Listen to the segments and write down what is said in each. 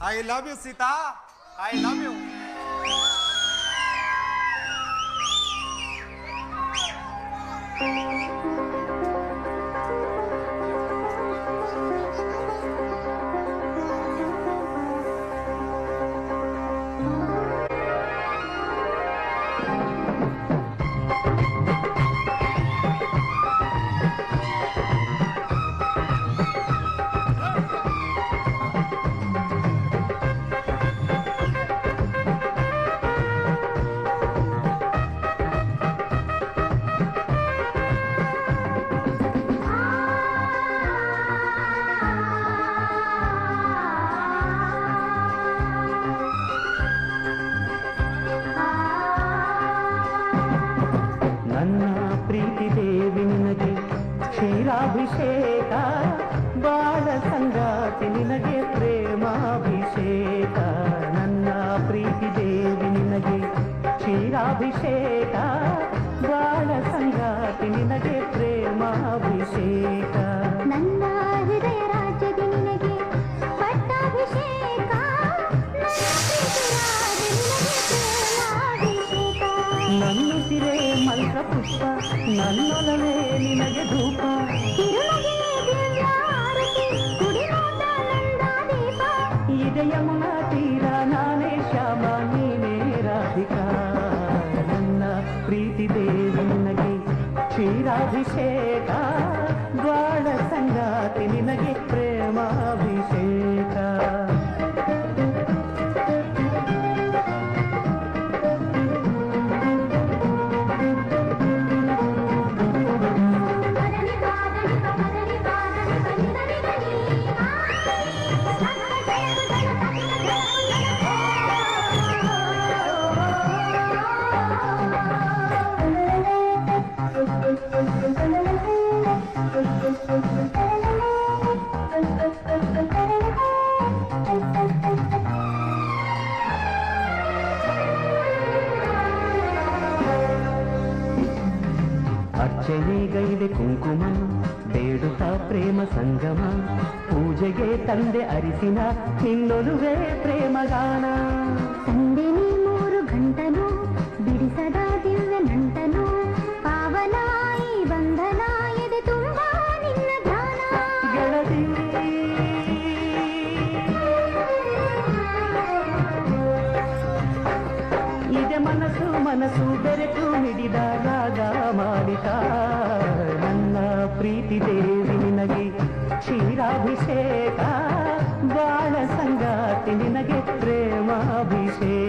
I love you, Sita. I love you. ದೇವಿ ನಿನಗೆ ಕ್ಷೀರಾಭಿಷೇಕ ಇದೆ ಯಮುನಾ ತೀರ ನಾನೇ ಶ್ಯಾಮ ನೀನೇ ರಾಧಿಕಾ ನನ್ನ ಪ್ರೀತಿ ದೇವಿ ಅರ್ಚನೆ ಗೈದೆ ಕುಂಕುಮ ಬೇಡುತ್ತ ಪ್ರೇಮ ಸಂಗಮ ಪೂಜೆಗೆ ತಂದೆ ಅರಿಸಿನ ನಿನ್ನೊಲುವೆ ಪ್ರೇಮಗಾನ ತಂದೆ ಮೂರು ಗಂಟನು ಬಿಡಿಸದ ದಿವ್ಯ ನಂಟನು ಪಾವನಾಯಿ ಬಂಧನ ಎದೆ ತುಂಬಾ ನಿನ್ನ ಧ್ಯಾನ. ಗೆಳತಿ ಇದೆ ಮನಸ್ಸು ಮನಸ್ಸು ಬೆರೆತು ರಾಗ ಮಾಲಿಕ ನನ್ನ ಪ್ರೀತಿ ದೇವಿ ನಿನಗೆ ಕ್ಷೀರಾಭಿಷೇಕ ಬಾಳ ಸಂಗಾತಿ ನಿನಗೆ ಪ್ರೇಮಾಭಿಷೇಕ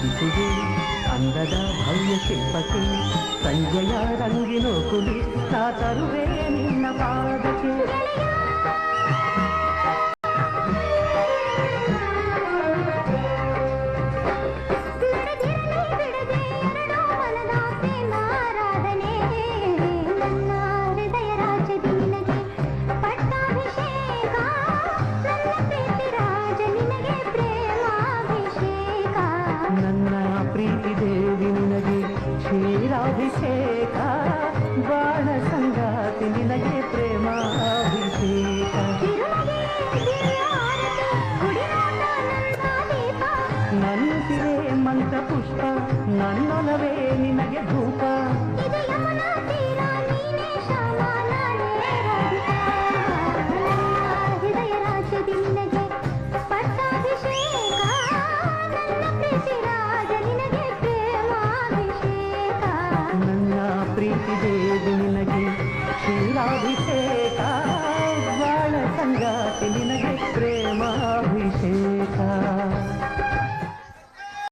ಬಿಲ್ಲ ಉಳಿಸಿದೆ ಅಂದದ ಭವ್ಯ ಶಿಲ್ಪಕ್ಕೆ ಸಂಜೆಯ ರಂಗಿನ ಕುಲಿ ನಾ ತರುವೆ ನಿನ್ನ ಪಾದಕ್ಕೆ ಆರತಿ ನಿನಗೆ ಪ್ರೇಮ ಅಭಿಷೇಕ. ನನ್ನುತ್ತಿದೆ ಮಂತ್ರ ಪುಷ್ಪ ನನ್ನೊಲವೇ ನಿನಗೆ ಧೂಪ. ಪ್ರೀತಿ ದೇವಿ ನಿನಗೆ ಶ್ರೀರಾಭಿಷೇಕ